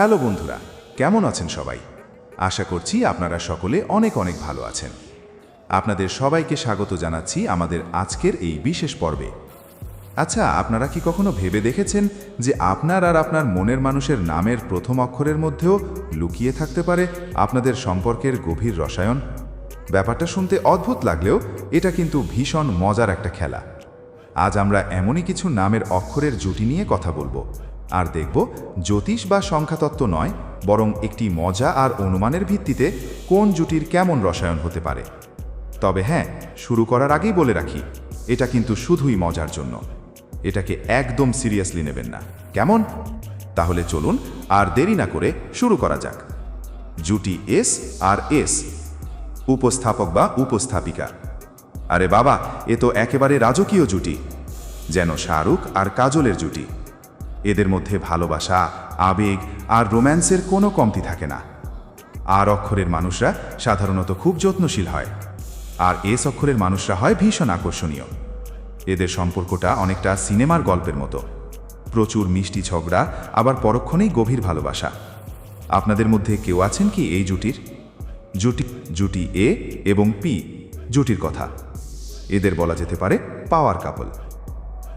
Hello বন্ধুরা, কেমন আছেন সবাই? আশা করছি আপনারা সকলে অনেক অনেক ভালো আছেন। আপনাদের সবাইকে স্বাগত জানাচ্ছি আমাদের আজকের এই বিশেষ পর্বে। আচ্ছা আপনারা কি কখনো ভেবে দেখেছেন যে আপনার আর আপনার মনের মানুষের নামের প্রথম অক্ষরের মধ্যেও লুকিয়ে থাকতে পারে আপনাদের সম্পর্কের গভীর রসায়ন? ব্যাপারটা শুনতে অদ্ভুত লাগলেও এটা কিন্তু ভীষণ মজার একটা খেলা। আজ আমরা এমনই কিছু নামের অক্ষরের জুটি নিয়ে কথা বলব। আর দেখব জ্যোতিষ বা সংখ্যাতত্ত্ব নয়, বরং একটি মজা আর অনুমানের ভিত্তিতে কোন জুটির কেমন রসায়ন হতে পারে। তবে হ্যাঁ শুরু করার আগেই বলে রাখি, এটা কিন্তু শুধুই মজার জন্য। এটাকে একদম সিরিয়াসলি নেবেন না। কেমন? তাহলে চলুন আর দেরি না করে শুরু করা যাক। জুটি এস আর এস, উপস্থাপক বা উপস্থাপিকা। আরে বাবা, এ তো একেবারে রাজকীয় জুটি, যেন শাহরুখ আর কাজলের জুটি। এদের মধ্যে ভালোবাসা, আবেগ আর রোম্যান্সের কোনো কমতি থাকে না। আর অক্ষরের মানুষরা সাধারণত খুব যত্নশীল হয়। আর এস অক্ষরের মানুষরা হয় ভীষণ আকর্ষণীয়। এদের সম্পর্কটা অনেকটা সিনেমার গল্পের মতো। প্রচুর মিষ্টি ঝগড়া, আবার পরক্ষণেই গভীর ভালোবাসা। আপনাদের মধ্যে কেউ আছেন কি এই জুটির? জুটি জুটি এ এবং পি, জুটির কথা। এদের বলা যেতে পারে পাওয়ার কাপল।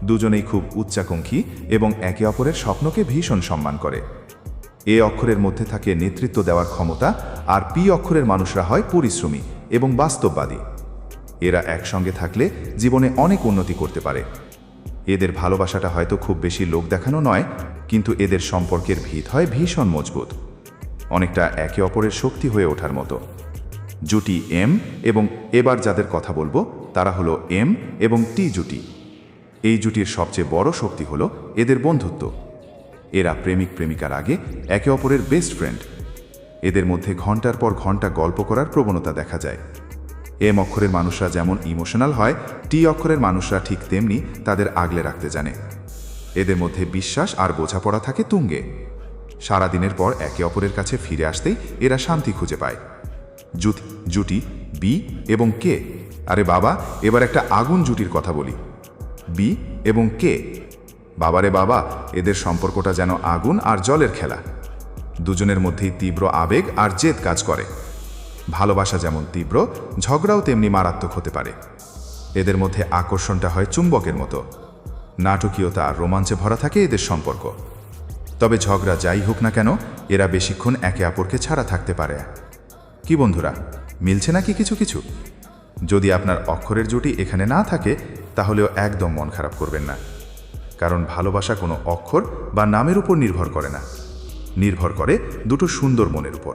দুজনেই খুব উচ্চাকাঙ্ক্ষী এবং একে অপরের স্বপ্নকে ভীষণ সম্মান করে। এ অক্ষরের মধ্যে থাকে নেতৃত্ব দেওয়ার ক্ষমতা আর পি অক্ষরের মানুষরা হয় পরিশ্রমী এবং বাস্তববাদী। এরা একসঙ্গে থাকলে জীবনে অনেক উন্নতি করতে পারে। এদের ভালোবাসাটা হয়তো খুব বেশি লোক দেখানো নয়, কিন্তু এদের সম্পর্কের ভিত হয় ভীষণ মজবুত। অনেকটা একে অপরের শক্তি হয়ে ওঠার মতো। জুটি এম এবং এবার যাদের কথা বলব, তারা হলো এম এবং টি জুটি। এই জুটির সবচেয়ে বড় শক্তি হলো এদের বন্ধুত্ব। এরা প্রেমিক প্রেমিকার আগে একে অপরের বেস্ট ফ্রেন্ড। এদের মধ্যে ঘণ্টার পর ঘণ্টা গল্প করার প্রবণতা দেখা যায়। এম অক্ষরের মানুষরা যেমন ইমোশনাল হয়, টি অক্ষরের মানুষরা ঠিক তেমনি তাদের আগলে রাখতে জানে। এদের মধ্যে বিশ্বাস আর বোঝাপড়া থাকে তুঙ্গে। সারাদিনের পর একে অপরের কাছে ফিরে আসতেই এরা শান্তি খুঁজে পায়। জুতি জুটি বি এবং কে? আরে বাবা, এবার একটা আগুন জুটির কথা বলি। বি এবং কে বাবারে বাবা, এদের সম্পর্কটা যেন আগুন আর জলের খেলা। দুজনের মধ্যেই তীব্র আবেগ আর জেদ কাজ করে। ভালোবাসা যেমন তীব্র, ঝগড়াও তেমনি মারাত্মক হতে পারে। এদের মধ্যে আকর্ষণটা হয় চুম্বকের মতো। নাটকীয়তা আর রোমাঞ্চে ভরা থাকে এদের সম্পর্ক। তবে ঝগড়া যাই হোক না কেন, এরা বেশিক্ষণ একে অপরকে ছাড়া থাকতে পারে। কি বন্ধুরা, মিলছে নাকি কিছু কিছু? যদি আপনার অক্ষরের জুটি এখানে না থাকে তাহলেও একদম মন খারাপ করবেন না। কারণ ভালোবাসা কোনো অক্ষর বা নামের উপর নির্ভর করে না। নির্ভর করে দুটো সুন্দর মনের উপর।